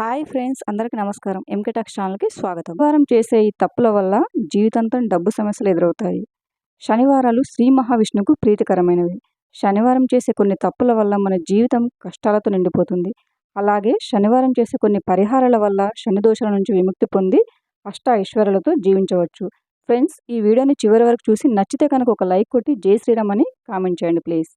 Hi friends అందరికీ నమస్కారం. MK talks ఛానల్కి స్వాగతం. శనివారం చేసే ఈ తప్పుల వల్ల జీవితాంతం డబ్బు సమస్యలు ఎదురవుతాయి. శనివారాలు శ్రీ మహావిష్ణువుకు ప్రీతికరమైనవి. శనివారం చేసే కొన్ని తప్పుల వల్ల మన జీవితం కష్టాలతో నిండిపోతుంది. అలాగే శనివారం చేసే కొన్ని పరిహారాల వల్ల శని దోషాల నుంచి విముక్తి పొంది అష్ట ఐశ్వర్యాలతో జీవించవచ్చు. ఫ్రెండ్స్ ఈ వీడియోని చివరి వరకు చూసి నచ్చితే కనుక ఒక లైక్ కొట్టి జై శ్రీరామ్ అని కామెంట్ చేయండి ప్లీజ్.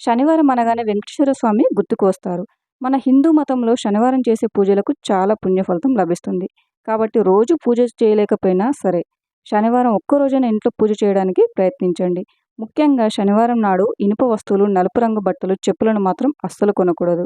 శనివారం అనగానే వెంకటేశ్వర స్వామి గుర్తుకు వస్తారు. మన హిందూ మతంలో శనివారం చేసే పూజలకు చాలా పుణ్యఫలితం లభిస్తుంది. కాబట్టి రోజు పూజ చేయలేకపోయినా సరే శనివారం ఒక్క రోజున ఇంట్లో పూజ చేయడానికి ప్రయత్నించండి. ముఖ్యంగా శనివారం నాడు ఇనుప వస్తువులు నలుపు రంగు బట్టలు చెప్పులను మాత్రం అస్సలు కొనకూడదు.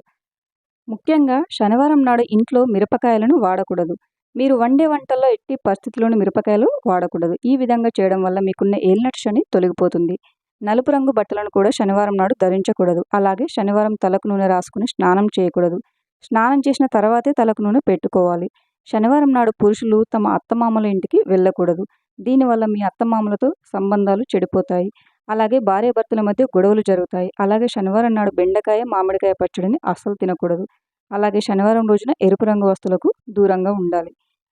ముఖ్యంగా శనివారం నాడు ఇంట్లో మిరపకాయలను వాడకూడదు. మీరు వండే వంటల్లో ఎట్టి పరిస్థితుల్లోని మిరపకాయలు వాడకూడదు. ఈ విధంగా చేయడం వల్ల మీకున్న ఏలినట్ శని తొలగిపోతుంది. నలుపు రంగు బట్టలను కూడా శనివారం నాడు ధరించకూడదు. అలాగే శనివారం తలకు నూనె రాసుకుని స్నానం చేయకూడదు. స్నానం చేసిన తర్వాతే తలకు నూనె పెట్టుకోవాలి. శనివారం నాడు పురుషులు తమ అత్తమామల ఇంటికి వెళ్ళకూడదు. దీనివల్ల మీ అత్తమామలతో సంబంధాలు చెడిపోతాయి. అలాగే భార్యాభర్తల మధ్య గొడవలు జరుగుతాయి. అలాగే శనివారం నాడు బెండకాయ మామిడికాయ పచ్చడిని అస్సలు తినకూడదు. అలాగే శనివారం రోజున ఎరుపు రంగు వస్తువులకు దూరంగా ఉండాలి.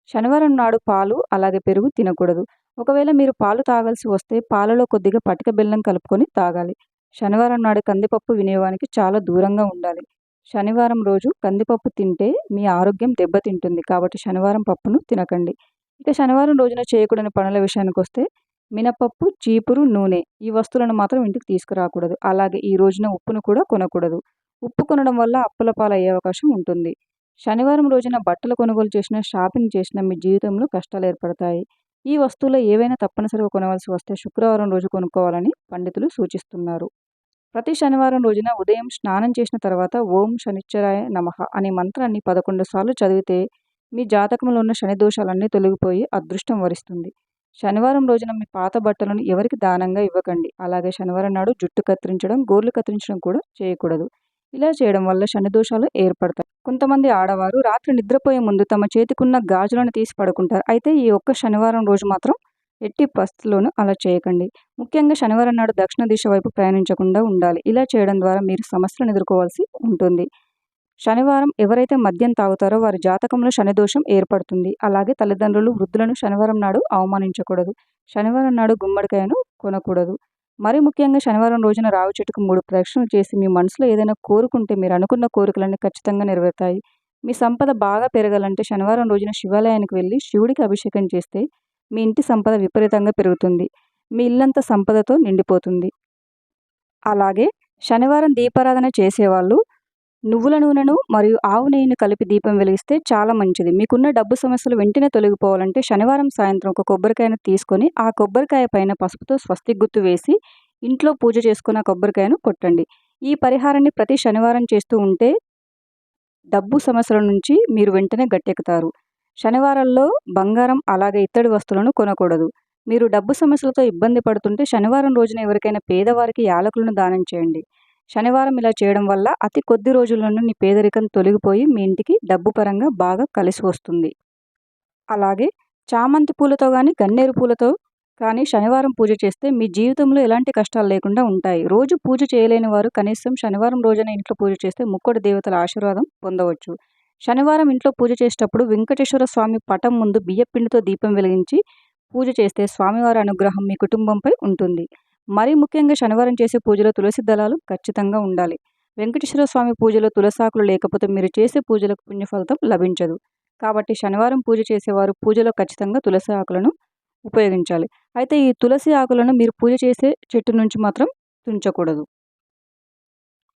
శనివారం నాడు పాలు అలాగే పెరుగు తినకూడదు. ఒకవేళ మీరు పాలు తాగాల్సి వస్తే పాలలో కొద్దిగా పటిక బెల్లం కలుపుకొని తాగాలి. శనివారం నాడు కందిపప్పు వినియోగానికి చాలా దూరంగా ఉండాలి. శనివారం రోజు కందిపప్పు తింటే మీ ఆరోగ్యం దెబ్బతింటుంది కాబట్టి శనివారం పప్పును తినకండి. ఇక శనివారం రోజున చేయకూడని పనుల విషయానికి వస్తే మినపప్పు చీపురు నూనె ఈ వస్తువులను మాత్రం ఇంటికి తీసుకురాకూడదు. అలాగే ఈ రోజున ఉప్పును కూడా కొనకూడదు. ఉప్పు కొనడం వల్ల అప్పుల పాలయ్యే అవకాశం ఉంటుంది. శనివారం రోజున బట్టలు కొనుగోలు చేసిన షాపింగ్ చేసిన మీ జీవితంలో కష్టాలు ఏర్పడతాయి. ఈ వస్తువులు ఏవైనా తప్పనిసరిగా కొనవలసి వస్తే శుక్రవారం రోజు కొనుక్కోవాలని పండితులు సూచిస్తున్నారు. ప్రతి శనివారం రోజున ఉదయం స్నానం చేసిన తర్వాత ఓం శనిచ్చరాయ నమః అనే మంత్రాన్ని పదకొండు సార్లు చదివితే మీ జాతకంలో ఉన్న శని దోషాలన్నీ తొలగిపోయి అదృష్టం వరిస్తుంది. శనివారం రోజున మీ పాత బట్టలను ఎవరికి దానంగా ఇవ్వకండి. అలాగే శనివారం నాడు జుట్టు కత్తిరించడం గోర్లు కత్తిరించడం కూడా చేయకూడదు. ఇలా చేయడం వల్ల శని దోషాలు ఏర్పడతాయి. కొంతమంది ఆడవారు రాత్రి నిద్రపోయే ముందు తమ చేతికున్న గాజులను తీసి పడుకుంటారు. అయితే ఈ ఒక్క శనివారం రోజు మాత్రం ఎట్టి పరిస్థితుల్లోనూ అలా చేయకండి. ముఖ్యంగా శనివారం నాడు దక్షిణ దిశ వైపు ప్రయాణించకుండా ఉండాలి. ఇలా చేయడం ద్వారా మీరు సమస్యలను ఎదుర్కోవాల్సి ఉంటుంది. శనివారం ఎవరైతే మద్యం తాగుతారో వారి జాతకంలో శని దోషం ఏర్పడుతుంది. అలాగే తల్లిదండ్రులు వృద్ధులను శనివారం నాడు అవమానించకూడదు. శనివారం నాడు గుమ్మడికాయను కొనకూడదు. మరి ముఖ్యంగా శనివారం రోజున రావి చెట్టుకు మూడు ప్రదక్షిణలు చేసి మీ మనసులో ఏదైనా కోరుకుంటే మీరు అనుకున్న కోరికలన్నీ ఖచ్చితంగా నెరవేరుతాయి. మీ సంపద బాగా పెరగాలంటే శనివారం రోజున శివాలయానికి వెళ్ళి శివుడికి అభిషేకం చేస్తే మీ ఇంటి సంపద విపరీతంగా పెరుగుతుంది. మీ ఇల్లంతా సంపదతో నిండిపోతుంది. అలాగే శనివారం దీపారాధన చేసేవాళ్ళు నువ్వుల నూనెను మరియు ఆవు నెయ్యిని కలిపి దీపం వెలిగిస్తే చాలా మంచిది. మీకున్న డబ్బు సమస్యలు వెంటనే తొలగిపోవాలంటే శనివారం సాయంత్రం ఒక కొబ్బరికాయను తీసుకొని ఆ కొబ్బరికాయ పైన పసుపుతో స్వస్తి గుర్తు వేసి ఇంట్లో పూజ చేసుకున్న కొబ్బరికాయను కొట్టండి. ఈ పరిహారాన్ని ప్రతి శనివారం చేస్తూ ఉంటే డబ్బు సమస్యల నుంచి మీరు వెంటనే గట్టెక్కుతారు. శనివారాల్లో బంగారం అలాగే ఇత్తడి వస్తువులను కొనకూడదు. మీరు డబ్బు సమస్యలతో ఇబ్బంది పడుతుంటే శనివారం రోజున ఎవరికైనా పేదవారికి యాలకులను దానం చేయండి. శనివారం ఇలా చేయడం వల్ల అతి కొద్ది రోజుల్లోనూ నీ పేదరికం తొలగిపోయి మీ ఇంటికి డబ్బు పరంగా బాగా కలిసి వస్తుంది. అలాగే చామంతి పూలతో కానీ గన్నేరు పూలతో కానీ శనివారం పూజ చేస్తే మీ జీవితంలో ఎలాంటి కష్టాలు లేకుండా ఉంటాయి. రోజు పూజ చేయలేని వారు కనీసం శనివారం రోజున ఇంట్లో పూజ చేస్తే ముక్కడి దేవతల ఆశీర్వాదం పొందవచ్చు. శనివారం ఇంట్లో పూజ చేసేటప్పుడు వెంకటేశ్వర స్వామి పటం ముందు బియ్యపిండితో దీపం వెలిగించి పూజ చేస్తే స్వామివారి అనుగ్రహం మీ కుటుంబంపై ఉంటుంది. మరీ ముఖ్యంగా శనివారం చేసే పూజలో తులసి దళాలు ఖచ్చితంగా ఉండాలి. వెంకటేశ్వర స్వామి పూజలో తులసాకులు లేకపోతే మీరు చేసే పూజలకు పుణ్యఫలితం లభించదు. కాబట్టి శనివారం పూజ చేసేవారు పూజలో ఖచ్చితంగా తులసి ఆకులను ఉపయోగించాలి. అయితే ఈ తులసి ఆకులను మీరు పూజ చేసే చెట్టు నుంచి మాత్రం తుంచకూడదు.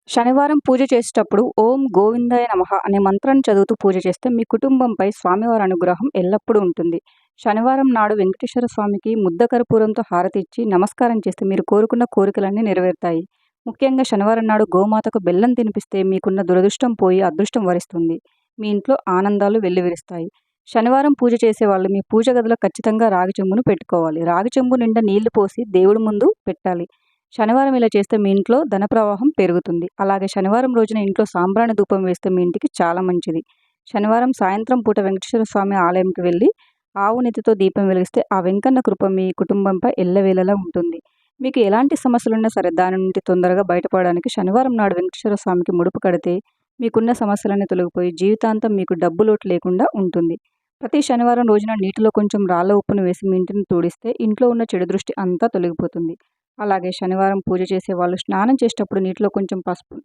శనివారం పూజ చేసేటప్పుడు ఓం గోవిందాయ నమః అనే మంత్రాన్ని చదువుతూ పూజ చేస్తే మీ కుటుంబంపై స్వామివారి అనుగ్రహం ఎల్లప్పుడూ ఉంటుంది. శనివారం నాడు వెంకటేశ్వర స్వామికి ముద్ద కర్పూరంతో హారతి ఇచ్చి నమస్కారం చేస్తే మీరు కోరుకున్న కోరికలన్నీ నెరవేరుతాయి. ముఖ్యంగా శనివారం నాడు గోమాతకు బెల్లం తినిపిస్తే మీకున్న దురదృష్టం పోయి అదృష్టం వరిస్తుంది. మీ ఇంట్లో ఆనందాలు వెల్లివిరుస్తాయి. శనివారం పూజ చేసేవాళ్ళు మీ పూజ గదిలో ఖచ్చితంగా రాగి చెంబును పెట్టుకోవాలి. రాగి చెంబు నిండా నీళ్ళు పోసి దేవుడి ముందు పెట్టాలి. శనివారం ఇలా చేస్తే మీ ఇంట్లో ధన ప్రవాహం పెరుగుతుంది. అలాగే శనివారం రోజున ఇంట్లో సాంబ్రాణి ధూపం వేస్తే మీ ఇంటికి చాలా మంచిది. శనివారం సాయంత్రం పూట వెంకటేశ్వర స్వామి ఆలయంకి వెళ్ళి ఆవు నెత్తితో దీపం వెలిగిస్తే ఆ వెంకన్న కృప మీ కుటుంబంపై ఎల్లవేళలా ఉంటుంది. మీకు ఎలాంటి సమస్యలున్నా సరే దాని నుండి తొందరగా బయటపడడానికి శనివారం నాడు వెంకటేశ్వర స్వామికి ముడుపు కడితే మీకున్న సమస్యలన్నీ తొలగిపోయి జీవితాంతం మీకు డబ్బు లోటు లేకుండా ఉంటుంది. ప్రతి శనివారం రోజున నీటిలో కొంచెం రాళ్ళ ఉప్పును వేసి మీ ఇంటిని తోడిస్తే ఇంట్లో ఉన్న చెడు దృష్టి అంతా తొలగిపోతుంది. అలాగే శనివారం పూజ చేసే వాళ్ళు స్నానం చేసేటప్పుడు నీటిలో కొంచెం పసుపు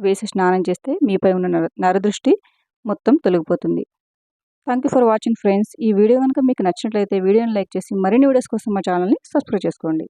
వేసి స్నానం చేస్తే మీపై ఉన్న నర నరదృష్టి మొత్తం తొలగిపోతుంది. Thank you for watching friends ఈ వీడియో కనుక మీకు నచ్చినట్లయితే వీడియోని లైక్ చేసి మరిన్ని వీడియోస్ కోసం మా ఛానల్ని సబ్స్క్రైబ్ చేసుకోండి.